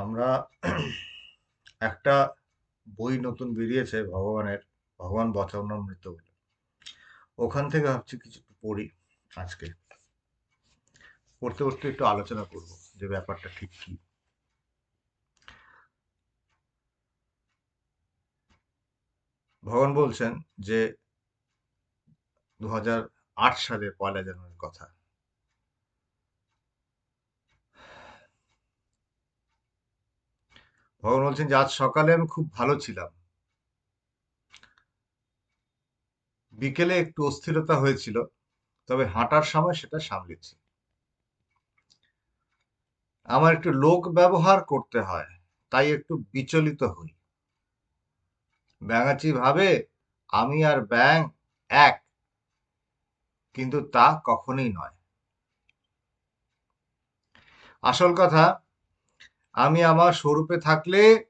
আমরা একটা বই নতুন বেরিয়েছে ভগবানের, ভগবান বচনামৃত বলে। ওখান থেকে ভাবছি কিছু পড়ি আজকে। পড়তে পড়তে একটু আলোচনা করব যে ব্যাপারটা ঠিক কি। ভগবান বলছেন যে দু সালে পয়লা জানুয়ারির কথা। ভগবান বলছেন যে, আজ সকালে আমি খুব ভালো ছিলাম। বিকেলে একটু অস্থিরতা হয়েছিল, তবে হাঁটার সময় সেটা সামলেছি। আমার একটু লোক ব্যবহার করতে হয়, তাই একটু বিচলিত হই। ব্যাঙাচি ভাবে, আমি আর ব্যাং এক, কিন্তু তা কখনোই নয়। আসল কথা আমি আমার স্বরূপে থাকলে,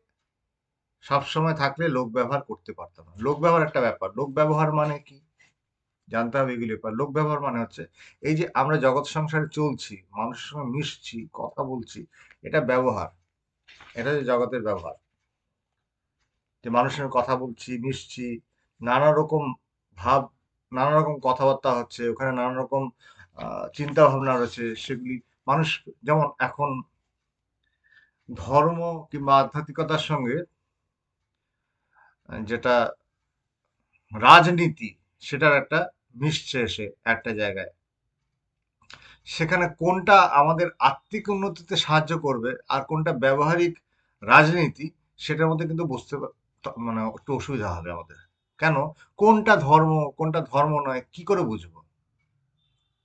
সবসময় থাকলে লোক ব্যবহার করতে পারতাম না। লোক ব্যবহার একটা ব্যাপার। লোক ব্যবহার মানে কি? জানতে হবে এগুলি ব্যাপার। লোক ব্যবহার মানে হচ্ছে, এই যে আমরা জগৎ সংসারে চলছি, মানুষের সঙ্গে মিশছি, কথা বলছি, এটা ব্যবহার। এটা হচ্ছে জগতের ব্যবহার। যে মানুষের কথা বলছি, মিশছি, নানা রকম ভাব, নানা রকম কথাবার্তা হচ্ছে, ওখানে নানা রকম চিন্তা ভাবনা রয়েছে, সেগুলি মানুষ যেমন এখন ধর্ম কিংবা আধ্যাত্মিকতার সঙ্গে যেটা রাজনীতি, সেটার একটা মিশছে এসে একটা জায়গায়। সেখানে কোনটা আমাদের আত্মিক উন্নতিতে সাহায্য করবে আর কোনটা ব্যবহারিক রাজনীতি, সেটার মধ্যে কিন্তু বুঝতে মানে একটু অসুবিধা হবে আমাদের। কেন? কোনটা ধর্ম কোনটা ধর্ম নয়, কি করে বুঝব?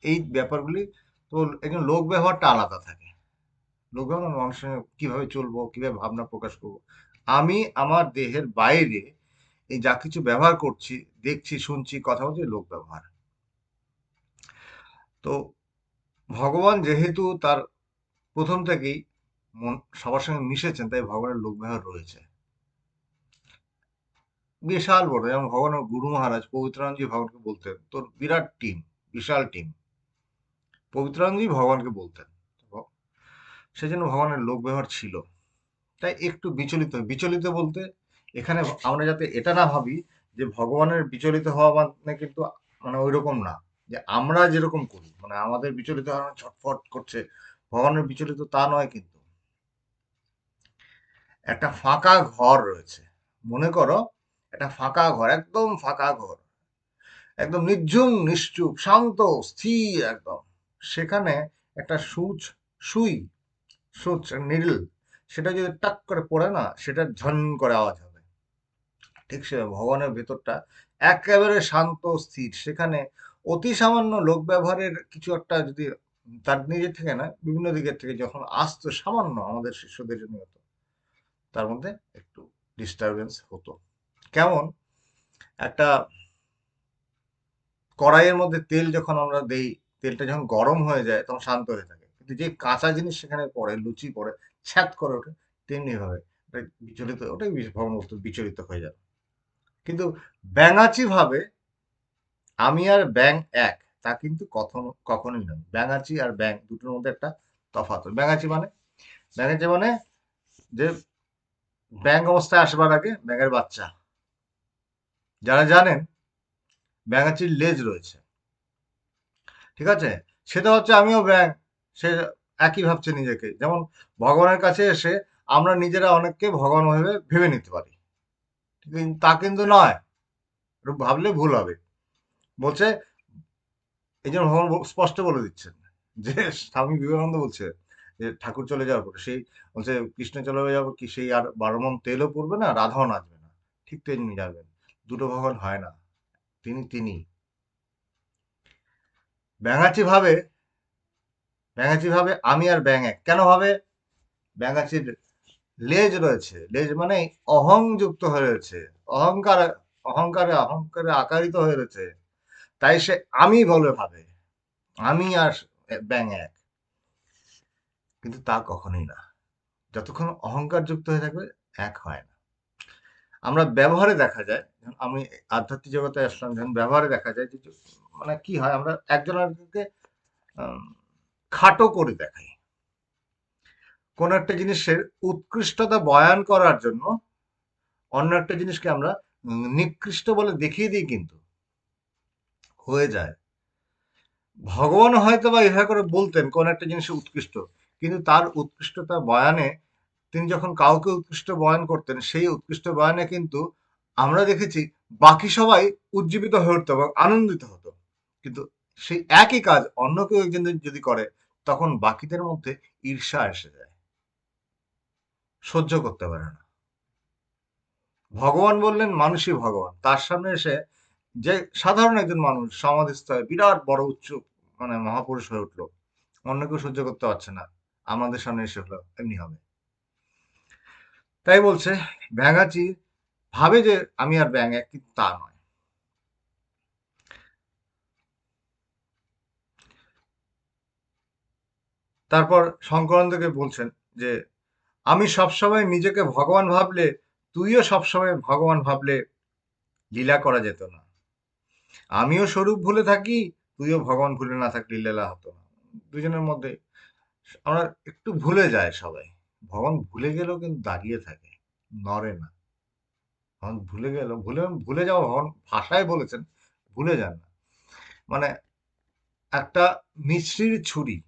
এই ব্যাপারগুলি তো একজন লোক ব্যবহারটা আলাদা থাকে। লোক ব্যবহার মানুষের সঙ্গে কীভাবে চলবো, কীভাবে ভাবনা প্রকাশ করব। আমি আমার দেহের বাইরে এই যা কিছু ব্যবহার করছি, দেখছি, শুনছি, কথা বলছি, লোক ব্যবহার। তো ভগবান যেহেতু তার প্রথম থেকেই মন, সবার সঙ্গে মিশেছেন, তাই ভগবানের লোক ব্যবহার রয়েছে। বিশাল বড়, যেমন ভগবানের গুরু মহারাজ পবিত্রানন্দজি ভগবানকে বলতেন, তোর বিরাট টিম, বিশাল টিম। পবিত্রানন্দজি ভগবানকে বলতেন। সেজন্য ভগবানের লোক ব্যবহার ছিল। তাই একটু বিচলিত বিচলিত বলতে এখানে আমরা যাতে এটা না ভাবি যে ভগবানের বিচলিত হওয়া মানে কিন্তু মানে ওই রকম না। যে আমরা যেরকম করি মানে আমাদের বিচলিত হওয়া ছটফট করছে, ভগবানের বিচলিত তা নয় কিন্তু। একটা ফাঁকা ঘর রয়েছে। মনে করো একটা ফাঁকা ঘর, একদম ফাঁকা ঘর। একদম নির্ঝুম, নিশ্চুপ, শান্ত, স্থির একদম। সেখানে একটা সুচ, সুই সুচ, নিডল, সেটা যদি টাক করে পড়ে না, সেটা ঝন করে আওয়াজ হবে। ঠিক সে ভগবানের ভেতরটা একেবারে শান্ত, স্থির। সেখানে অতি সামান্য লোক ব্যবহারের কিছু একটা যদি তার নিজের থেকে না, বিভিন্ন দিকের থেকে যখন আসতো, সামান্য আমাদের শিষ্যদের জন্য হতো তার মধ্যে একটু ডিস্টারবেন্স হতো। কেমন? একটা কড়াইয়ের মধ্যে তেল যখন আমরা দেই, তেলটা যখন গরম হয়ে যায়, তখন শান্ত হয়ে থাকে। কিন্তু যে কাঁচা জিনিস সেখানে পড়ে, লুচি পড়ে, ছ্যাত করে ওঠে, তেমনি ভাবে বিচলিত, ওটাই ভগবান বস্তু বিচলিত হয়ে যাবে। কিন্তু ব্যাঙাচি ভাবে আমি আর ব্যাং এক, তা কিন্তু কখনো, কখনোই নয়। ব্যাঙাচি আর ব্যাং দুটোর মধ্যে একটা তফাৎ। ব্যাঙাচি মানে? ব্যাঙাচি মানে যে ব্যাং অবস্থায় আসবার আগে ব্যাঙের বাচ্চা। যারা জানেন, ব্যাঙাচির লেজ রয়েছে। ঠিক আছে? সেটা হচ্ছে আমিও ব্যাং সে একই ভাবছে নিজেকে। যেমন ভগবানের কাছে এসে আমরা নিজেরা অনেককে ভগবান ভেবে ভেবে নিতে পারি। তা কিন্তু নয়। ভাবলে ভুল হবে। বলছে, এই জন্য ভগবান স্পষ্ট বলে দিচ্ছেন যে, স্বামী বিবেকানন্দ বলছে যে, ঠাকুর চলে যাওয়ার পরে সেই, বলছে কৃষ্ণ চলে যাওয়ার কি সেই আর বারো মন তেলও পড়বে না, রাধাও নাচবে না? ঠিক তেমনি যাবেন দুটো ভগবান হয় না। তিনি তিনি। ব্যাঙাচি ভাবে ব্যাঙাচি ভাবে আমি আর ব্যাং এক। কেন ভাবে ব্যাঙাচির লেজ রয়েছে। লেজ মানে অহং যুক্ত হয়ে রয়েছে। অহংকার, অহংকারে অহংকারে আকারিত হয়ে রয়েছে। তাই সে আমি বলে ভাবে। আমি আর ব্যাং এক। কিন্তু তা কখনোই না। যতক্ষণ অহংকার যুক্ত হয়ে থাকবে, এক হয় না। আমরা ব্যবহারে দেখা যায় আমি আধ্যাত্মিক জগতে আসলাম, যখন ব্যবহারে দেখা যায় যে মানে কি হয়, আমরা একজন আরেকজনকে খাটো করে দেখাই। কোন একটা জিনিসের উৎকৃষ্টতা বয়ান করার জন্য অন্য একটা জিনিসকে আমরা নিকৃষ্ট বলে দেখিয়ে দিই কিন্তু। হয়ে যায়। ভগবান হয়তো বা এভাবে করে বলতেন, কোন একটা জিনিস উৎকৃষ্ট। কিন্তু তার উৎকৃষ্টতা বয়ানে তিনি যখন কাউকে উৎকৃষ্ট বয়ান করতেন, সেই উৎকৃষ্ট বয়ানে কিন্তু আমরা দেখেছি বাকি সবাই উজ্জীবিত হয়ে উঠতো এবং আনন্দিত হতো। কিন্তু সেই একই কাজ অন্য কেউ একজন যদি করে তখন বাকিদের মধ্যে ঈর্ষা এসে যায়। সহ্য করতে পারে না। ভগবান বললেন, মানুষই ভগবান। তার সামনে এসে যে সাধারণ একজন মানুষ সমাধিস্থ হয়ে বিরাট বড় উচ্চ মানে মহাপুরুষ হয়ে উঠল। অন্য কেউ সহ্য করতে পারছে না। আমাদের সামনে এসে হলো, এমনি হবে। তাই বলছে ব্যাঙাচি ভাবে যে আমি আর ব্যাঙ কিন্তু তা নয়। তারপর শঙ্করানন্দকে বলছেন যে, আমি সবসময় নিজেকে ভগবান ভাবলে, তুইও সবসময় ভগবান ভাবলে লীলা করা যেত না। আমিও স্বরূপ ভুলে থাকি, তুইও ভগবান ভুলে না থাকলে লীলা হতো না। দুজনের মধ্যে আমরা একটু ভুলে যায় সবাই। ভগবান ভুলে গেলেও কিন্তু দাঁড়িয়ে থাকে, নড়ে না। ভগবান ভুলে গেল, ভুলে ভুলে যাওয়া ভগবান ভাষায় বলেছেন, ভুলে যান না। মানে একটা মিশ্রির ছুরি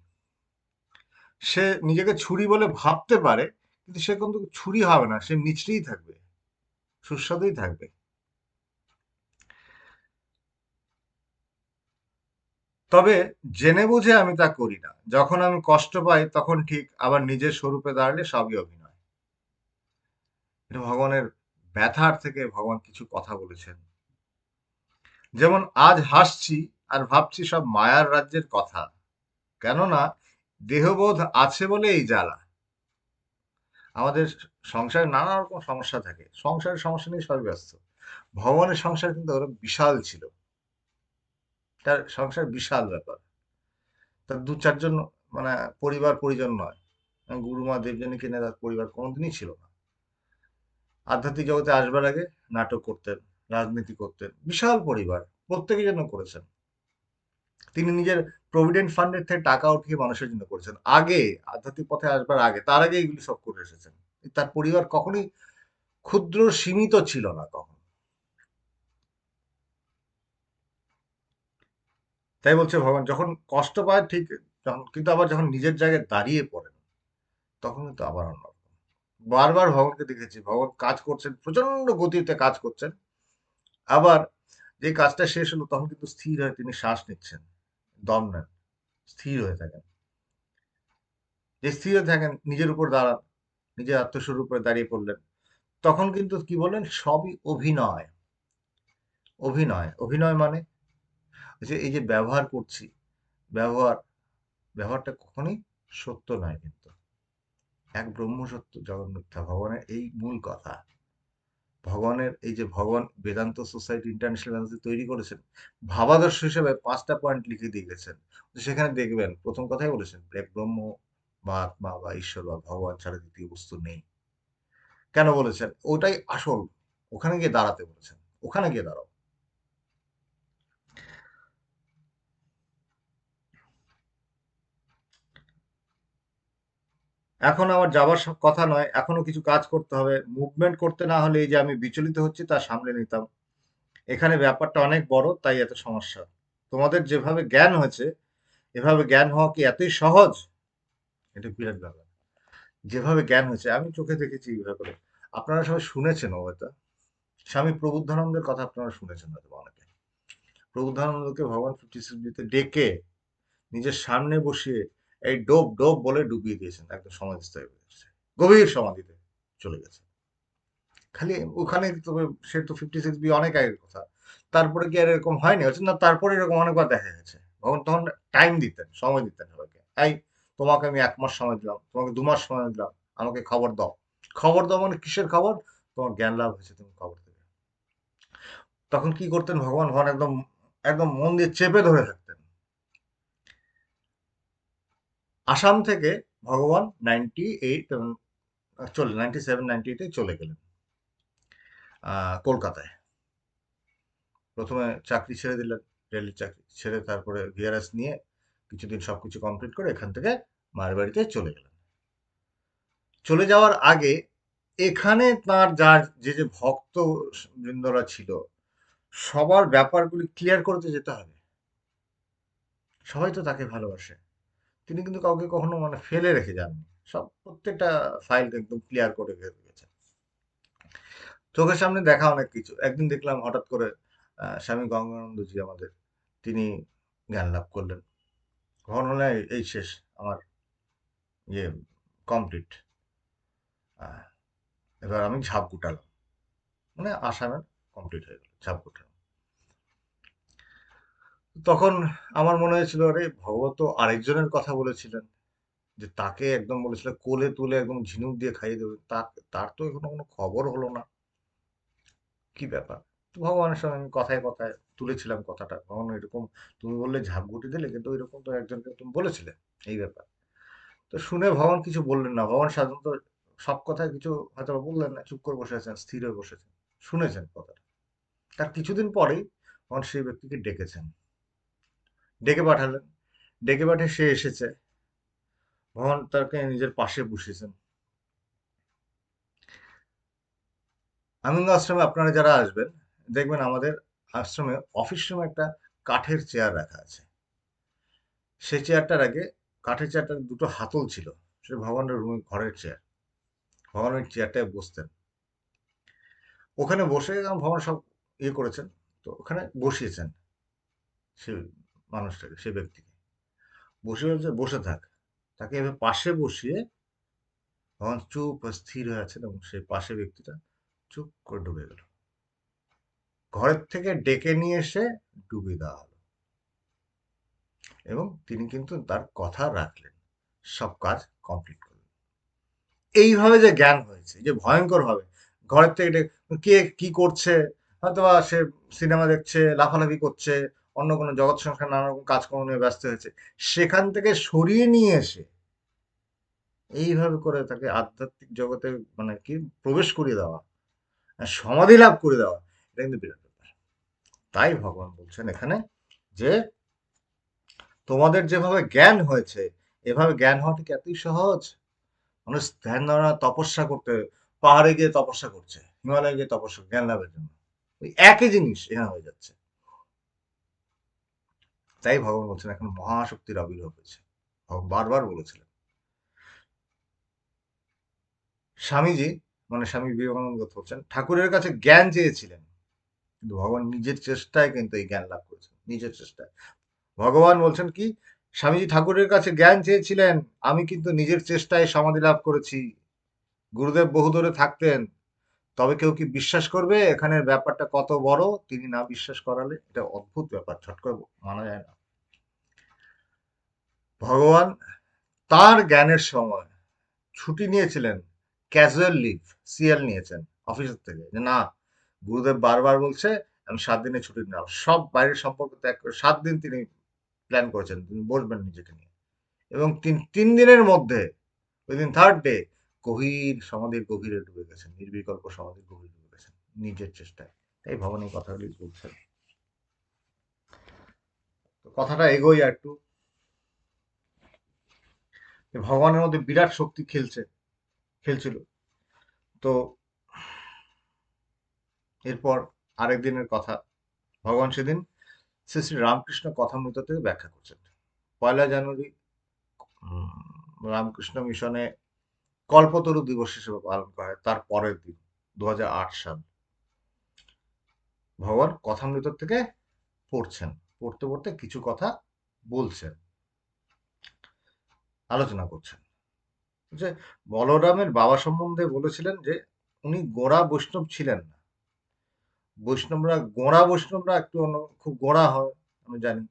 সে নিজেকে ছুরি বলে ভাবতে পারে, কিন্তু সে কিন্তু ছুরি হবে না, সে মিছরিই থাকবে, সুস্বাদুই থাকবে। তবে জেনে বুঝে আমি তা করি না। যখন আমি কষ্ট পাই, তখন ঠিক আবার নিজের স্বরূপে দাঁড়ালে সবই অভিনয়। এটা ভগবানের ব্যথার থেকে ভগবান কিছু কথা বলেছেন। যেমন, আজ হাসছি আর ভাবছি সব মায়ার রাজ্যের কথা। কেননা দেহবোধ আছে বলে এই জ্বালা। আমাদের সংসারে নানা রকম সমস্যা থাকে। সংসারের সমস্যা নিয়ে সবাই ব্যস্ত। ভগবানের সংসার কিন্তু ওরা বিশাল ছিল। তার সংসার বিশাল ব্যাপার। তার দু চারজন মানে পরিবার পরিজন নয়। গুরুমা দেবজনীকে নিয়ে তার পরিবার কোনোদিনই ছিল না। আধ্যাত্মিক জগতে আসবার আগে নাটক করতেন, রাজনীতি করতেন। বিশাল পরিবার। প্রত্যেকে যেন করেছেন। তিনি নিজের প্রভিডেন্ট ফান্ডের থেকে টাকা উঠিয়ে মানুষের জন্য করেছেন। আগে, আধ্যাত্মিক পথে আসবার আগে, তার আগে এগুলি সব করে এসেছেন। তার পরিবার কখনোই ক্ষুদ্র সীমিত ছিল না কখন। তাই বলছে ভগবান, যখন কষ্ট পায় ঠিক কিন্তু আবার যখন নিজের জায়গায় দাঁড়িয়ে পড়েন তখন কিন্তু আবার অন্যরকম। বারবার ভগবানকে দেখেছি, ভগবান কাজ করছেন প্রচণ্ড গতিতে কাজ করছেন, আবার যে কাজটা শেষ হলো, তখন কিন্তু স্থির হয়ে তিনি শ্বাস নিচ্ছেন। দম নেন। স্থির হয়ে থাকেন। যে স্থির হয়ে থাকেন, নিজের উপর দাঁড়ান, নিজের আত্মস্বরূপ দাঁড়িয়ে পড়লেন। তখন কিন্তু কি বললেন? সবই অভিনয়। অভিনয়। অভিনয় মানে যে এই যে ব্যবহার করছি, ব্যবহার, ব্যবহারটা কখনোই সত্য নয় কিন্তু। এক ব্রহ্ম সত্য জগৎ মিথ্যা ভগবানের এই মূল কথা। ভগবানের এই যে ভগবান বেদান্ত সোসাইটি ইন্টারন্যাশনাল তৈরি করেছেন, ভাবাদর্শ হিসেবে পাঁচটা পয়েন্ট লিখে দিয়ে গেছেন। সেখানে দেখবেন, প্রথম কথাই বলেছেন ব্রহ্ম বা আত্মা বা ঈশ্বর বা ভগবান ছাড়া দ্বিতীয় বস্তু নেই। কেন বলেছেন? ওটাই আসল। ওখানে গিয়ে দাঁড়াতে বলেছেন। ওখানে গিয়ে দাঁড়াও। এখন আমার যাবার কথা নয়, এখনও কিছু কাজ করতে হবে। মুভমেন্ট করতে না হলে এই যে আমি বিচলিত হচ্ছি, তা সামলে নিতাম। এখানে ব্যাপারটা অনেক বড়, তাই এত সমস্যা। তোমাদের যেভাবে জ্ঞান হয়েছে, এভাবে জ্ঞান হওয়া কি এতই সহজ? এটা বিরাট ব্যাপার। যেভাবে জ্ঞান হয়েছে, আমি চোখে দেখেছি এইভাবে করে। আপনারা সবাই শুনেছেন হয়তো। স্বামী প্রবুদ্ধানন্দের কথা আপনারা শুনেছেন হয়তো অনেকে। প্রবুদ্ধানন্দকে ভগবান ফিফটি সিক্সটিতে ডেকে নিজের সামনে বসিয়ে এই ডোব ডোব বলে ডুবিয়ে দিয়েছেন একদম সমাধিস্থ গভীর সমাধিতে চলে গেছে। খালি ওখানে তবে সে তো ফিফটি সিক্স বি অনেক আগের কথা। তারপরে কি আর এরকম হয়নি? হচ্ছে না, তারপরে এরকম অনেকবার দেখা গেছে। ভগবান তখন টাইম দিতেন, সময় দিতেন সবাইকে। এই, তোমাকে আমি এক মাস সময় দিলাম, তোমাকে দু মাস সময় দিলাম, আমাকে খবর দাও। খবর দাও মানে কিসের খবর? তোমার জ্ঞান লাভ হয়েছে, তুমি খবর দেবে। তখন কি করতেন? ভগবান ভগবান একদম একদম মন দিয়ে চেপে ধরে থাকতেন। আসাম থেকে ভগবান নাইনটি এইট চলে নাইনটি সেভেন নাইনটি এইটে চলে গেলেন কলকাতায়। প্রথমে চাকরি ছেড়ে দিলেন রেলের চাকরি ছেড়ে তারপরে ভিআরএস নিয়ে কিছুদিন সবকিছু কমপ্লিট করে এখান থেকে মায়ের বাড়িতে চলে গেলেন। চলে যাওয়ার আগে এখানে তার যার যে যে ভক্ত বৃন্দরা ছিল, সবার ব্যাপারগুলি ক্লিয়ার করতে যেতে হবে। সবাই তো তাকে ভালোবাসে। তিনি কিন্তু কাউকে কখনো মানে ফেলে রেখে যাননি। সব প্রত্যেকটা ফাইল একদম ক্লিয়ার করে রেখে গেছেন চোখের সামনে দেখা অনেক কিছু। একদিন দেখলাম হঠাৎ করে স্বামী গঙ্গানন্দজি আমাদের, তিনি জ্ঞান লাভ করলেন। ঘটনা এই শেষ আমার ইয়ে কমপ্লিট এবার আমি ঝাপ গুটালাম। মানে আসামের কমপ্লিট হয়ে গেল, ঝাপ গুটালাম। তখন আমার মনে হয়েছিল, আরে, ভগবত আরেকজনের কথা বলেছিলেন যে তাকে একদম বলেছিল, কোলে তুলে একদম ঝিনুক দিয়ে খাইয়ে দেবে। তার তার তো এখনও কোনো খবর হলো না। কি ব্যাপার? তো ভগবানের সঙ্গে আমি কথায় কথায় তুলেছিলাম কথাটা। কখনো এরকম, তুমি বললে ঝাপগুটি দিলে, কিন্তু এরকম তো একজনকে তুমি বলেছিলে। এই ব্যাপার। তো শুনে ভগবান কিছু বললেন না। ভগবান সাধারণত সব কথায় কিছু হয়তো বললেন না, চুপ করে বসে আছেন, স্থির হয়ে বসেছেন শুনেছেন কথাটা। তার কিছুদিন পরেই ভগবান সেই ব্যক্তিকে ডেকেছেন। ডেকে পাঠালেন। ডেকে পাঠিয়ে সে এসেছে। ভগবান তাকে নিজের পাশে বসিয়েছেন। আনন্দ আশ্রমে আপনারা যারা আসবেন, দেখবেন আমাদের আশ্রমে অফিস রুমে একটা কাঠের চেয়ার রাখা আছে। সেই চেয়ারটার আগে কাঠের চেয়ারটার দুটো হাতল ছিল। সে ভগবানের রুমে ঘরের চেয়ার ভগবানের চেয়ারটায় বসতেন। ওখানে বসে ভগবান সব ইয়ে করেছেন, তো ওখানে বসিয়েছেন। সে মানুষটাকে, সে ব্যক্তিকে। বসে বসে থাক। তাকে এভাবে পাশে বসিয়ে ভগবান চুপ স্থির হয়ে আছেন এবং সেই পাশে ব্যক্তিটা চুপ করে ডুবে গেল। ঘরের থেকে ডেকে নিয়ে এসে ডুবিয়ে দেওয়া হলো। এবং তিনি কিন্তু তার কথা রাখলেন। সব কাজ কমপ্লিট করলেন। এইভাবে যে জ্ঞান হয়েছে, যে ভয়ঙ্কর ভাবে, ঘরের থেকে কে কি করছে? হয়তোবা সে সিনেমা দেখছে, লাফালাফি করছে অন্য কোনো জগৎ সংসার নানা রকম কাজকর্ম নিয়ে ব্যস্ত হয়েছে, সেখান থেকে সরিয়ে নিয়ে এসে এইভাবে করে তাকে আধ্যাত্মিক জগতে মানে কি প্রবেশ করিয়ে দেওয়া সমাধি লাভ করে দেওয়া, এটা কিন্তু বিরাট ব্যাপার। তাই ভগবান বলছেন এখানে যে তোমাদের যেভাবে জ্ঞান হয়েছে, এভাবে জ্ঞান হওয়াটা কি এতই সহজ? মানুষ ধ্যান ধারণা, তপস্যা করতে, পাহাড়ে গিয়ে তপস্যা করছে, হিমালয়ে গিয়ে তপস্যা, জ্ঞান লাভের জন্য। ওই একই জিনিস এখানে হয়ে যাচ্ছে। তাই ভগবান বলছেন, এখন মহাশক্তির আবির্ভাব হয়েছে। বারবার বলেছিলেন। স্বামীজি মানে স্বামী বিবেকানন্দ বলছেন, ঠাকুরের কাছে জ্ঞান চেয়েছিলেন, কিন্তু ভগবান নিজের চেষ্টায় কিন্তু এই জ্ঞান লাভ করেছেন, নিজের চেষ্টায়। ভগবান বলছেন কি, স্বামীজি ঠাকুরের কাছে জ্ঞান চেয়েছিলেন, আমি কিন্তু নিজের চেষ্টায় সমাধি লাভ করেছি। গুরুদেব বহু দূরে থাকতেন তবে কেউ কি বিশ্বাস করবে? এখানের ব্যাপারটা কত বড়? তিনি না বিশ্বাস করালে এটা অদ্ভুত ব্যাপার, ছট করে মানা যায় না। ভগবান তার জ্ঞানের সময় ছুটি নিয়েছিলেন ক্যাজুয়াল লিভ সিএল নিয়েছেন অফিসের থেকে। যে না, গুরুদেব বারবার বলছে, আমি সাত দিনে ছুটি নিলাম। সব বাইরের সম্পর্ক ত্যাগ করে সাত দিন তিনি প্ল্যান করেছেন, তিনি বসবেন নিজেকে নিয়ে। এবং তিন তিন দিনের মধ্যে ওই দিন থার্ড ডে গভীর সমাধির গভীরে ডুবে গেছেন, নির্বিকল্প সমাধির গভীরে ডুবে গেছেন, নিজের চেষ্টায়। তাই ভগবান এই কথাগুলি বলছেন। কথাটা এগোই আর একটু। ভগবানের মধ্যে বিরাট শক্তি খেলছে, খেলছিল। তো এরপর আরেক দিনের কথা, ভগবান সেদিন শ্রী শ্রী রামকৃষ্ণ কথামৃত থেকে ব্যাখ্যা করছেন। পয়লা জানুয়ারি রামকৃষ্ণ মিশনে কল্পতরু দিবস হিসেবে পালন করা হয় তার পরের দিন দু হাজার আট সাল। ভগবান কথামৃত থেকে পড়ছেন, পড়তে পড়তে কিছু কথা বলছেন, আলোচনা করছেন। যে বলরামের বাবা সম্বন্ধে বলেছিলেন যে, উনি গোড়া বৈষ্ণব ছিলেন না। বৈষ্ণবরা, গোড়া বৈষ্ণবরা একটু অন্য, খুব গোড়া হয়, আমি জানি।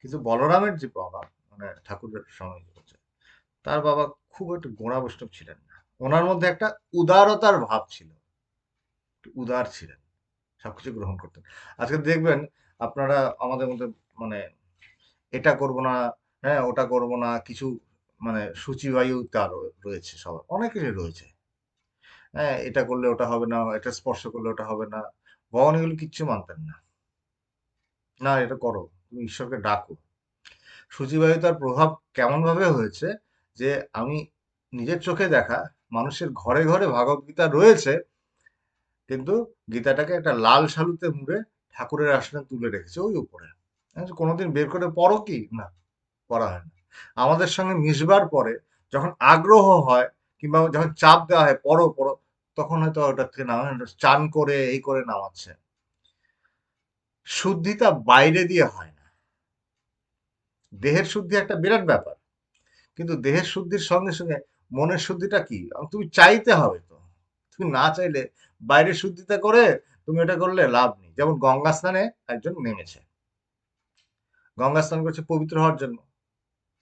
কিন্তু বলরামের যে বাবা মানে ঠাকুরের সময় তার বাবা খুব একটু গোড়া বৈষ্ণব ছিলেন না। ওনার মধ্যে একটা উদারতার ভাব ছিল। উদার ছিলেন, সবকিছু গ্রহণ করতেন। আজকে দেখবেন আপনারা আমাদের মধ্যে মানে এটা করব না হ্যাঁ ওটা করব না, কিছু মানে সূচিবায়ু তার রয়েছে সবার, অনেক কিছু রয়েছে। হ্যাঁ এটা করলে ওটা হবে না, এটা স্পর্শ করলে ওটা হবে না, ভগবান এগুলো কিচ্ছু মানতেন না। না, এটা করো, তুমি ঈশ্বরকে ডাকো। সূচিবায়ু তার প্রভাব কেমন ভাবে হয়েছে যে আমি নিজের চোখে দেখা, মানুষের ঘরে ঘরে ভাগবত গীতা রয়েছে, কিন্তু গীতাটাকে একটা লাল শালুতে মুড়ে ঠাকুরের আসনে তুলে রেখেছে ওই উপরে। কোনোদিন বের করে পড়ো কি? না, পড়া হয় না। আমাদের সঙ্গে মিশবার পরে যখন আগ্রহ হয় কিংবা যখন চাপ দেওয়া হয়, পড়ো পড়ো, তখন হয়তো ওটা থেকে নামা চান করে, এই করে নামাচ্ছে। শুদ্ধিটা বাইরে দিয়ে হয় না। দেহের শুদ্ধি একটা বিরাট ব্যাপার। কিন্তু দেহের শুদ্ধির সঙ্গে সঙ্গে মনের শুদ্ধিটা কি? তুমি চাইতে হবে তো। তুমি না চাইলে বাইরের শুদ্ধিটা করে তুমি এটা করলে লাভ নেই। যেমন গঙ্গা স্নানে একজন নেমেছে। গঙ্গা স্নান করছে পবিত্র হওয়ার জন্য,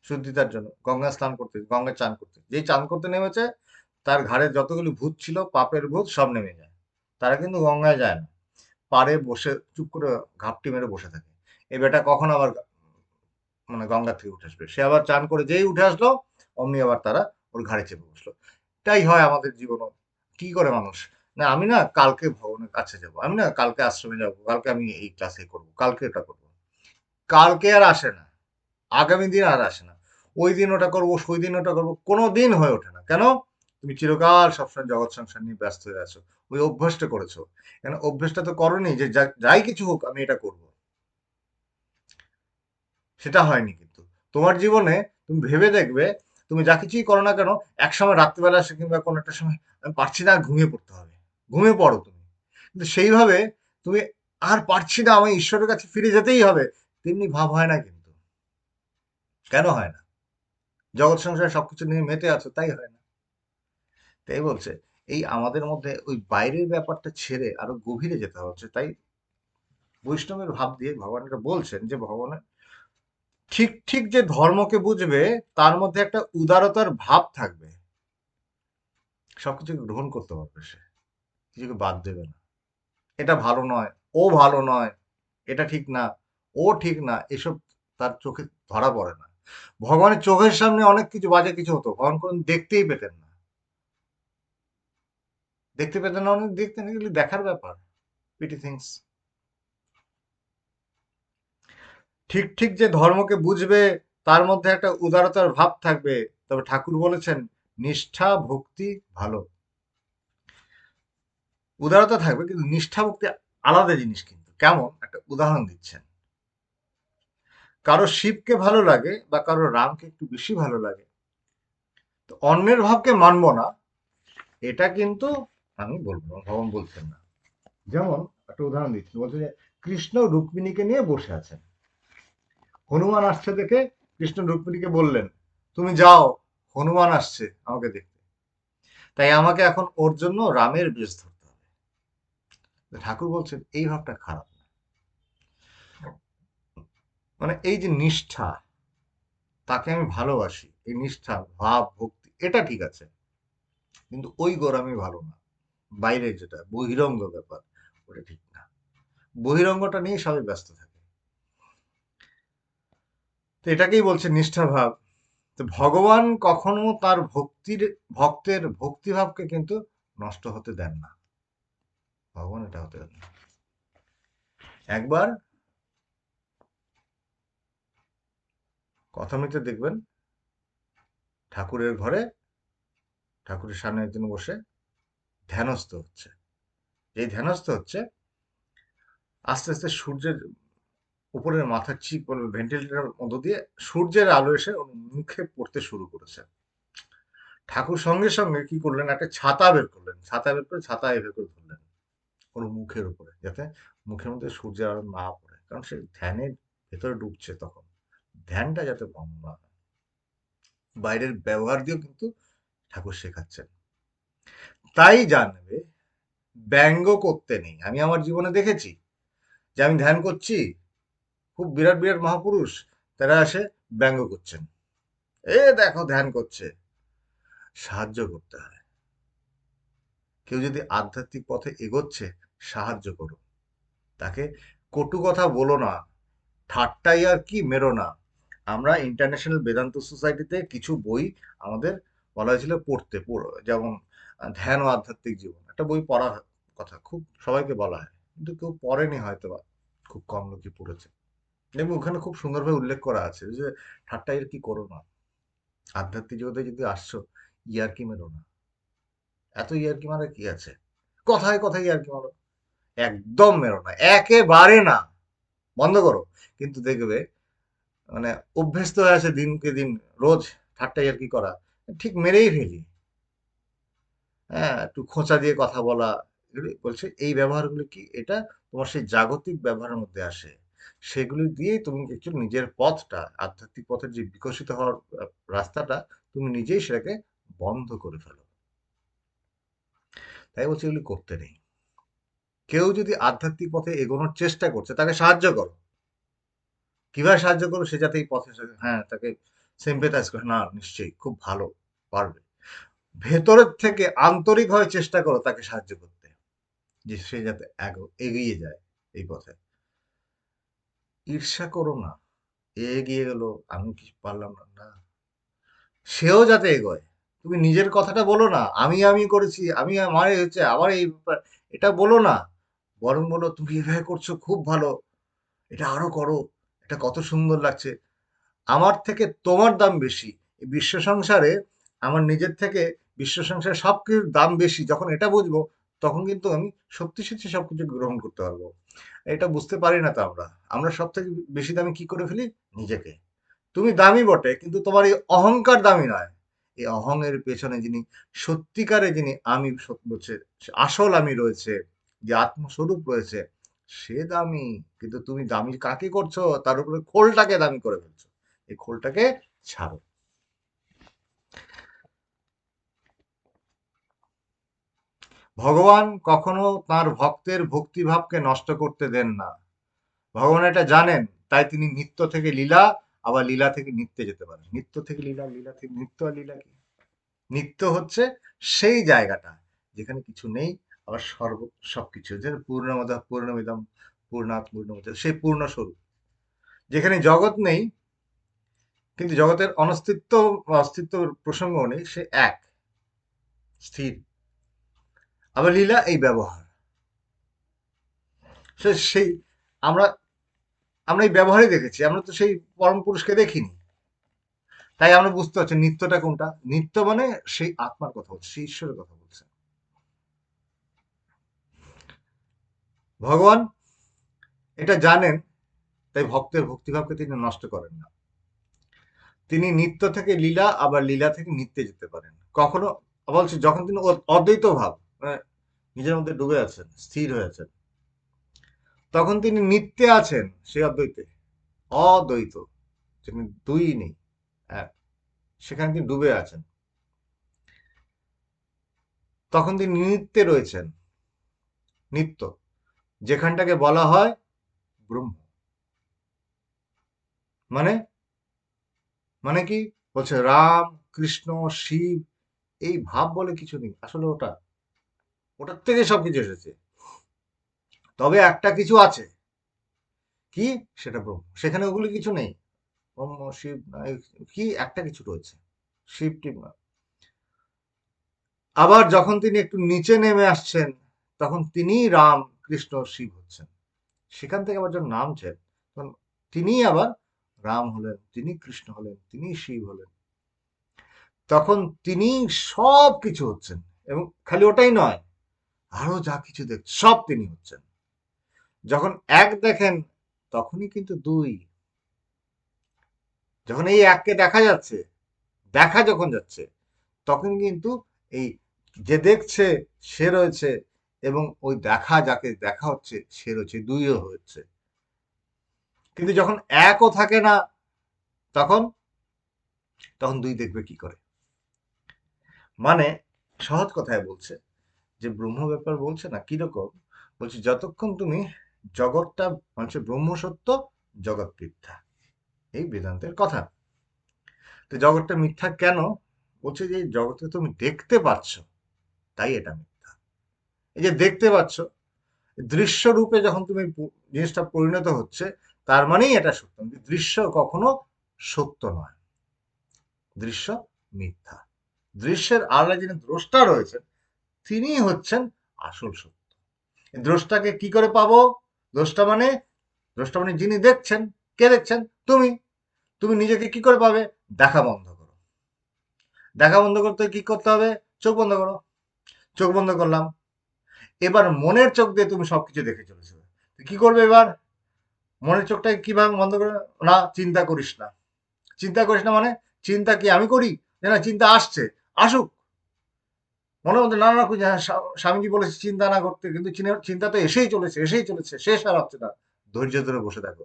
শুদ্ধিতার জন্য। গঙ্গা স্নান করতে, গঙ্গা চান করতে। যেই চান করতে নেমেছে, তার ঘাড়ে যতগুলি ভূত ছিল, পাপের ভূত সব নেমে যায়। তারা কিন্তু গঙ্গায় যায় না। পাড়ে বসে চুপ করে ঘাপটি মেরে বসে থাকে। এই বেটা কখন আবার মানে গঙ্গা থেকে উঠে আসবে। সে আবার চান করে যেই উঠে আসলো, অমনি আবার তারা ওর ঘাড়ে চেপে বসল। তাই হয় আমাদের জীবনও কি করে মানুষ? না, আমি না কালকে ভবনের কাছে যাব। আমি না কালকে আশ্রমে যাব। কালকে আমি এই ক্লাসে করব। কালকে এটা করব। কালকে আর আসে না। আগামী দিন আর আসে না। ওই দিন ওটা করব, ওই দিন ওটা করব। কোনো দিন হয়ে ওঠে না। কেন? তুমি চিরকাল সবসময় জগৎ সংসার নিয়ে ব্যস্ত হয়ে আছো। ওই অভ্যাসটা করেছ। কেন? অভ্যাসটা তো করনি যা- যাই কিছু হোক আমি এটা করব। সেটা হয়নি কিন্তু। তোমার জীবনে তুমি ভেবে দেখবে, তুমি যা কিছুই করো না কেন এক সময় রাত্রিবেলা আসে কিংবা কোনো একটা সময়, আমি পারছি না আর ঘুমিয়ে পড়তে হবে। ঘুমিয়ে পড়ো তুমি। কিন্তু সেইভাবে তুমি আর পারছি না, আমি ঈশ্বরের কাছে ফিরে যেতেই হবে, তেমনি ভাব হয় না কিন্তু। কেন হয় না? জগৎ সংসারে সবকিছু নিয়ে মেতে আছো, তাই হয় না। তাই বলছে, এই আমাদের মধ্যে ওই বাইরের ব্যাপারটা ছেড়ে আরও গভীরে যেতে হচ্ছে তাই বৈষ্ণবের ভাব দিয়ে ভগবান বলছেন যে, ভগবানের ঠিক ঠিক যে ধর্মকে বুঝবে, তার মধ্যে একটা উদারতার ভাব থাকবে। সবকিছুকে গ্রহণ করতে পারবে সে। কিছুকে বাদ দেবে না। এটা ভালো নয়, ও ভালো নয়, এটা ঠিক না, ও ঠিক না, এসব তার চোখে ধরা পড়ে না। ভগবানের চোখের সামনে অনেক কিছু বাজে কিছু হতো, ভগবান কোন দেখতেই পেতেন না। দেখতে পেতেন না অনেক দেখতেন এগুলি দেখার ব্যাপার। পিটি থিংস ঠিক ঠিক যে ধর্মকে বুঝবে, তার মধ্যে একটা উদারতার ভাব থাকবে। তবে ঠাকুর বলেছেন, নিষ্ঠা, ভক্তি ভালো। উদারতা থাকবে, কিন্তু নিষ্ঠা, ভক্তি আলাদা জিনিস কিন্তু। কেমন? একটা উদাহরণ দিচ্ছেন। কারও শিবকে ভালো লাগে বা কারও রামকে একটু বেশি ভালো লাগে, তো অন্যের ভাবকে মানবো না। এটা কিন্তু আমি বলব ভগবান বলছেন না। যেমন একটা উদাহরণ দিচ্ছি বলছে যে কৃষ্ণ রুক্মিণীকে নিয়ে বসে আছেন। হনুমান আসছে দেখে কৃষ্ণ রুক্মিণীকে বললেন, তুমি যাও, হনুমান আসছে আমাকে দেখতে। তাই আমাকে এখন ওর জন্য রামের বেশ ধরতে হবে। ঠাকুর বলছেন, এই ভাবটা খারাপ না। মানে এই যে নিষ্ঠা, তাকে আমি ভালোবাসি, এই নিষ্ঠা, ভাব, ভক্তি, এটা ঠিক আছে। কিন্তু ওই গোড়ামি ভালো না। বাইরে যেটা, বহিরঙ্গ ব্যাপার, ওটা ঠিক না। বহিরঙ্গটা নিয়ে সবাই ব্যস্ত থাকে। তো এটাকেই বলছে নিষ্ঠা ভাব তো ভগবান কখনো তার ভক্তির, ভক্তের ভক্তিভাবকে কিন্তু নষ্ট হতে দেন না। ভগবান এটা হতে দেন না। একবার কথামিতে দেখবেন, ঠাকুরের ঘরে, ঠাকুরের সামনে একজন বসে ধ্যানস্থ হচ্ছে। এই ধ্যানস্থ হচ্ছে, আস্তে আস্তে সূর্যের উপরের মাথার চিপ ভেন্টিলেটরের মধ্য দিয়ে সূর্যের আলো এসে মুখে পড়তে শুরু করেছে। ঠাকুর সঙ্গে সঙ্গে কি করলেন? একটা ছাতা বের করলেন। ছাতা বের করে ছাতা এভাবে করে ধরলেন ওর মুখের উপরে, যাতে মুখের মধ্যে সূর্যের আলো না পড়ে। কারণ সে ধ্যানের ভেতরে ডুবছে তখন। ধ্যানটা যাতে ভঙ্গ না হয়। বাইরের ব্যবহার দিয়েও কিন্তু ঠাকুর শেখাচ্ছেন। তাই জানবে ব্যঙ্গ করতে নেই। আমি আমার জীবনে দেখেছি যে আমি ধ্যান করছি খুব বিরাট বিরাট মহাপুরুষ, তারা এসে ব্যঙ্গ করছেন। এ দেখো, ধ্যান করছে। সাহায্য করতে হয়। কেউ যদি আধ্যাত্মিক পথে এগোচ্ছে, সাহায্য করো। তাকে কটু কথা বলো না, ঠাট্টাই আর কি মেরো না। আমরা ইন্টারন্যাশনাল বেদান্ত সোসাইটিতে কিছু বই আমাদের বলা হয়েছিল পড়তে, পড়ো- যেমন, ধ্যান ও আধ্যাত্মিক জীবন। একটা বই পড়ার কথা, খুব সবাইকে বলা হয়। কিন্তু কেউ পড়েনি হয়তো বা খুব কম লোকই পড়েছে। এবং ওখানে খুব সুন্দরভাবে উল্লেখ করা আছে যে, ঠাট্টা এর কি করো না? আধ্যাত্মিক জগতে যদি আসছো ইয়ার কি মেরো না। এত ইয়ার্কি মারে কি আছে? কথায় কথায় ইয়ার্কি মারো। একদম মেরো না, একেবারে না। বন্ধ করো। কিন্তু দেখবে মানে অভ্যস্ত হয়ে আছে দিনকে দিন, রোজ ঠাট্টা ইয়ার্কি করা, ঠিক মেরেই ফেলি। হ্যাঁ একটু খোঁচা দিয়ে কথা বলা বলছে, এই ব্যবহারগুলো কি? এটা তোমার সেই জাগতিক ব্যবহারের মধ্যে আসে। সেগুলি দিয়েই তুমি একচুয়ালি নিজের পথটা, আধ্যাত্মিক পথের যে বিকশিত হওয়ার রাস্তাটা, তুমি নিজেই সেটাকে বন্ধ করে ফেলো। তাই বলছি এগুলি করতে নেই। কেউ যদি আধ্যাত্মিক পথে এগোনোর চেষ্টা করছে, তাকে সাহায্য করো। কীভাবে সাহায্য করো সে যাতে এই পথে হ্যাঁ তাকে সিম্পেথাইজ করে। না, নিশ্চয়ই, খুব ভালো, পারবে। ভেতরের থেকে আন্তরিকভাবে চেষ্টা করো তাকে সাহায্য করতে, যে সে যাতে এগো- এগিয়ে যায় এই পথে। ঈর্ষা করো না। এগিয়ে গেল, আমি কি পারলাম না? না। সেও যাতে এগোয়। তুমি নিজের কথাটা বলো না, আমি আমি করেছি, আমি আমার এই হচ্ছে আমার এই ব্যাপার, এটা বলো না। বরং বলো, তুমি এভাবে করছ, খুব ভালো। এটা আরও করো, এটা কত সুন্দর লাগছে। আমার থেকে তোমার দাম বেশি। বিশ্ব সংসারে আমার নিজের থেকে বিশ্ব সংসারে সব কিছুর দাম বেশি। যখন এটা বুঝব তখন কিন্তু আমি সত্যি সত্যি সবকিছু গ্রহণ করতে পারব। এটা বুঝতে পারি না তো আমরা। আমরা সব থেকে বেশি দামি কি করে ফেলি? নিজেকে। তুমি দামি বটে, কিন্তু তোমার এই অহংকার দামি নয়। এই অহংয়ের পেছনে যিনি, সত্যিকারে যিনি আমি বলছে আসল আমি রয়েছে, যে আত্মস্বরূপ রয়েছে, সে দামি। কিন্তু তুমি দামি কাকে করছ? তার উপরে খোলটাকে দামি করে ফেলছো। এই খোলটাকে ছাড়ো। ভগবান কখনো তার ভক্তের ভক্তিভাবকে নষ্ট করতে দেন না। ভগবান এটা জানেন, তাই তিনি নিত্য থেকে লীলা, আবার লীলা থেকে নিত্যে যেতে পারেন। নিত্য থেকে লীলা লীলা থেকে নিত্য আর লীলা কি? নিত্য হচ্ছে সেই জায়গাটা, যেখানে কিছু নেই, আবার সর্ব, সবকিছু। যে পূর্ণমদ, পূর্ণমিদম পূর্ণাৎ পূর্ণমদ, সেই পূর্ণ স্বরূপ। যেখানে জগৎ নেই, কিন্তু জগতের অনস্তিত্ব, অস্তিত্ব প্রসঙ্গ নেই, সে এক, স্থির। আবার লীলা এই ব্যবহার। সে সেই আমরা আমরা এই ব্যবহারই দেখেছি, আমরা তো সেই পরম পুরুষকে দেখিনি। তাই আমরা বুঝতে পারছি নিত্যটা কোনটা? নিত্য মানে সেই আত্মার কথা বলছে, সেই ঈশ্বরের কথা বলছে। ভগবান এটা জানেন, তাই ভক্তের ভক্তিভাবকে তিনি নষ্ট করেন না। তিনি নিত্য থেকে লীলা, আবার লীলা থেকে নিত্যে যেতে পারেন। কখনো, বলছি যখন তিনি অদ্বৈত ভাব মানে নিজের মধ্যে ডুবে আছেন, স্থির হয়ে আছেন। তখন তিনি নিত্যে আছেন সেই অদ্বৈতে, অদ্বৈত যেখানে দুই নেই, এক। সেখানে তিনি ডুবে আছেন। তখন তিনি নিত্যে রয়েছেন, নিত্য। যেখানটাকে বলা হয় ব্রহ্ম। মানে? মানে কি? বলছে রাম, কৃষ্ণ, শিব, এই ভাব বলে কিছু নেই। আসলে ওটা ওটার থেকে সবকিছু এসেছে। তবে একটা কিছু আছে। কি? সেটা ব্রহ্ম। সেখানে ওগুলি কিছু নেই। ব্রহ্ম, শিব কি? একটা কিছু রয়েছে। শিব না। আবার যখন তিনি একটু নিচে নেমে আসছেন, তখন তিনি রাম, কৃষ্ণ, শিব হচ্ছেন। সেখান থেকে আবার যখন নামছেন, তখন তিনি আবার রাম হলেন, তিনি কৃষ্ণ হলেন, তিনি শিব হলেন। তখন তিনি সব কিছু হচ্ছেন। এবং খালি ওটাই নয় আরও যা কিছু দেখ সব তিনি হচ্ছেন। যখন এক দেখেন, তখনই কিন্তু দুই। যখন এই এককে দেখা যাচ্ছে, দেখা যখন যাচ্ছে, তখন কিন্তু এই যে দেখছে, সে রয়েছে এবং ওই দেখা যাকে দেখা হচ্ছে, সে রয়েছে, দুইও হচ্ছে। কিন্তু যখন একও থাকে না, তখন তখন দুই দেখবে কি করে? মানে সহজ কথায় বলছে যে ব্রহ্ম ব্যাপার বলছে না কীরকম বলছে, যতক্ষণ তুমি জগৎটা মানুষের ব্রহ্ম সত্য, জগৎ মিথ্যা। এই বেদান্তের কথা। তো জগৎটা মিথ্যা কেন? বলছে যে জগতে তুমি দেখতে পাচ্ছ, তাই এটা মিথ্যা। এই যে দেখতে পাচ্ছ দৃশ্য রূপে যখন তুমি জিনিসটা পরিণত হচ্ছে, তার মানেই এটা সত্য। দৃশ্য কখনো সত্য নয়। দৃশ্য মিথ্যা। দৃশ্যের আড়ালে যিনি দ্রষ্টা রয়েছেন তিনি হচ্ছেন আসল সত্য। দ্রষ্টাকে কি করে পাবো? দ্রষ্টা মানে দ্রষ্টা মানে যিনি দেখছেন, কে দেখছেন? তুমি। তুমি নিজেকে কি করে পাবে? দেখা বন্ধ করো। দেখা বন্ধ করতে কি করতে হবে? চোখ বন্ধ করো। চোখ বন্ধ করলাম। এবার মনের চোখ দিয়ে তুমি সবকিছু দেখে চলেছো। কি করবে এবার? মনের চোখটাকে কীভাবে বন্ধ করে না, চিন্তা করিস না। চিন্তা করিস না মানে চিন্তা কি আমি করি? না, চিন্তা আসছে। আসুক। মনে মধ্যে নানা রকম হ্যাঁ, স্বা- স্বামীজি বলেছে চিন্তা না করতে কিন্তু চিনে- চিন্তা তো এসেই চলেছে এসেই চলেছে শেষ আর হচ্ছে না। ধৈর্য ধরে বসে থাকো।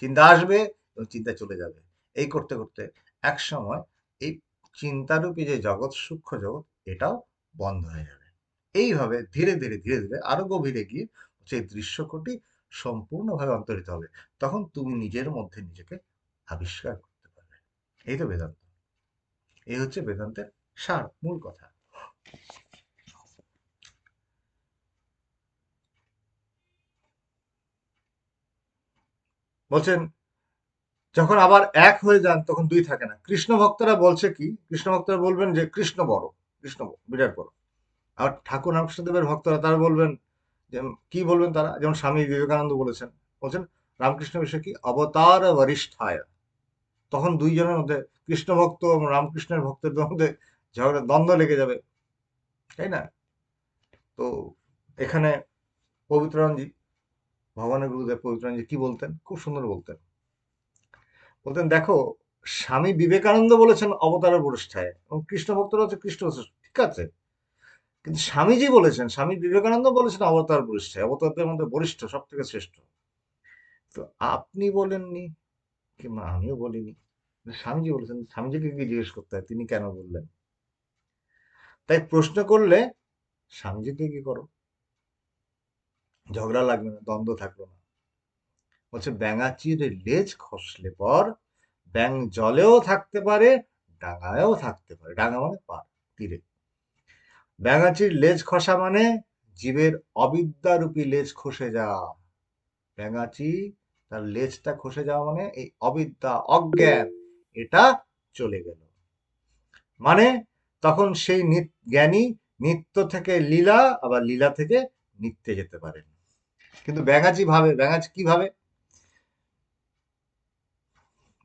চিন্তা আসবে এবং চিন্তা চলে যাবে। এই করতে করতে এক সময় এই চিন্তারূপী যে জগৎ সূক্ষ্ম জগৎ এটাও বন্ধ হয়ে যাবে। এইভাবে ধীরে ধীরে ধীরে ধীরে আরও গভীরে গিয়ে সেই দৃশ্যকটি সম্পূর্ণভাবে অন্তরিত হবে। তখন তুমি নিজের মধ্যে নিজেকে আবিষ্কার করতে পারবে। এই তো বেদান্ত। এই হচ্ছে বেদান্তের সার মূল কথা। বলছেন, যখন আবার এক হয়ে যান, তখন দুই থাকে না। কৃষ্ণ ভক্তরা বলছে কি, কৃষ্ণ ভক্তরা বলবেন যে, কৃষ্ণ বড়, কৃষ্ণ বিরাট বড়। আর ঠাকুর রামকৃষ্ণদেবের ভক্তরা তারা বলবেন যে, কি বলবেন তারা? যেমন স্বামী বিবেকানন্দ বলেছেন, বলছেন, রামকৃষ্ণ বিষয় কি? অবতার বরিষ্ঠায়। তখন দুইজনের মধ্যে, কৃষ্ণ ভক্ত এবং রামকৃষ্ণের ভক্তদের মধ্যে ঝগড়া, দ্বন্দ্ব লেগে যাবে। তাই না? তো এখানে পবিত্রানন্দজি ভগবানের গুরুদেব পবিত্রানন্দজি কি বলতেন? খুব সুন্দর বলতেন। বলতেন, দেখো, স্বামী বিবেকানন্দ বলেছেন অবতারের প্রতিষ্ঠায় এবং কৃষ্ণ ভক্তরা হচ্ছে কৃষ্ণ ঠিক আছে। কিন্তু স্বামীজি বলেছেন, স্বামী বিবেকানন্দ বলেছেন অবতার প্রতিষ্ঠায়। অবতারদের মধ্যে বরিষ্ঠ সব থেকে শ্রেষ্ঠ। তো আপনি বলেননি কিংবা আমিও বলিনি। স্বামীজি বলেছেন, স্বামীজিকে কি জিজ্ঞেস করতে হয়, তিনি কেন বললেন? তাই প্রশ্ন করলে স্বামীজিকে কি করো? ঝগড়া লাগবে না, দ্বন্দ্ব থাকল না। বলছে, ব্যাঙাচির লেজ খসলে পর ব্যাং জলেও থাকতে পারে, ডাঙায়ও থাকতে পারে। ডাঙা মানে পার তীরে। ব্যাঙাচির লেজ খসা মানে জীবের অবিদ্যারূপী লেজ খসে যাওয়া। ব্যাঙাচি তার লেজটা খসে যাওয়া মানে এই অবিদ্যা, অজ্ঞান, এটা চলে গেল। মানে তখন সেই জ্ঞানী নিত্য থেকে লীলা, আবার লীলা থেকে নিত্যে যেতে পারেন। কিন্তু ব্যাঙাচি ভাবে ব্যাঙাচি কি ভাবে?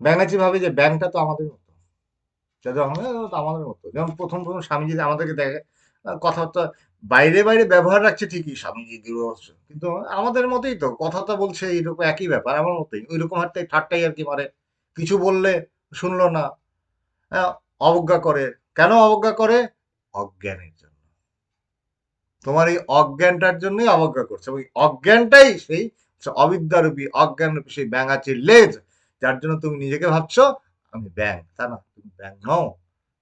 ব্যাঙাচি ভাবে যে ব্যাংকটা তো আমাদের মতো। আমাদের মতো। যেমন প্রথম প্রথম স্বামীজি আমাদেরকে দেখে কথাবার্তা বাইরে বাইরে ব্যবহার রাখছে ঠিকই, স্বামীজি গুরু কিন্তু আমাদের মতোই তো, কথাটা বলছে এইরকম একই ব্যাপার, আমার মতোই। ওই রকম হারটাই ঠাট্টাই আর কি মারে। কিছু বললে শুনলো না অবজ্ঞা করে কেন অবজ্ঞা করে? অজ্ঞানের জন্য। তোমার এই অজ্ঞানটার জন্যই অবজ্ঞা করছে। ওই অজ্ঞানটাই সেই অবিদ্যারূপী, অজ্ঞানরূপী, সেই ব্যাঙাচির লেজ, যার জন্য তুমি নিজেকে ভাবছ, আমি ব্যাং তা না, তুমি ব্যাং নও,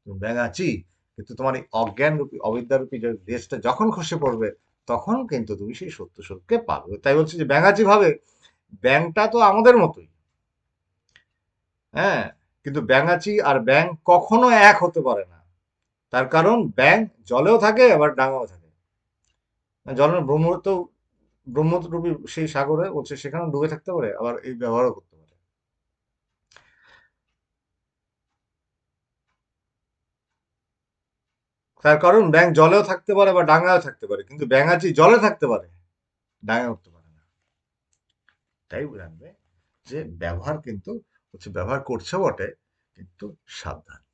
তুমি ব্যাঙাচি। কিন্তু তোমার এই অজ্ঞান রূপী অবিদ্যারূপী যে লেজটা যখন খসে পড়বে, তখন কিন্তু তুমি সেই সত্য স্বরূপকে পাবে। তাই বলছি যে ব্যাঙাচি ভাবে ব্যাংটা তো আমাদের মতোই। হ্যাঁ? কিন্তু ব্যাঙাচি আর ব্যাং কখনো এক হতে পারে না। তার কারণ ব্যাং জলেও থাকে, আবার ডাঙাও থাকে। জলের ব্রহ্মত্ব ব্রহ্মরূপী সেই সাগরে বলছে সেখানে ডুবে থাকতে পারে, আবার এই ব্যবহারও করতে পারে। তার কারণ ব্যাং জলেও থাকতে পারে বা ডাঙায়ও থাকতে পারে, কিন্তু ব্যাঙাচি জলে থাকতে পারে ডাঙায় উঠতে পারে না। তাই জানবে যে ব্যবহার কিন্তু, হচ্ছে ব্যবহার করছে বটে, কিন্তু সাবধান।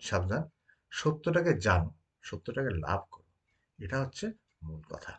সাবধান। সত্যটাকে জানো সত্যটাকে লাভ করো। এটা হচ্ছে মূল কথা।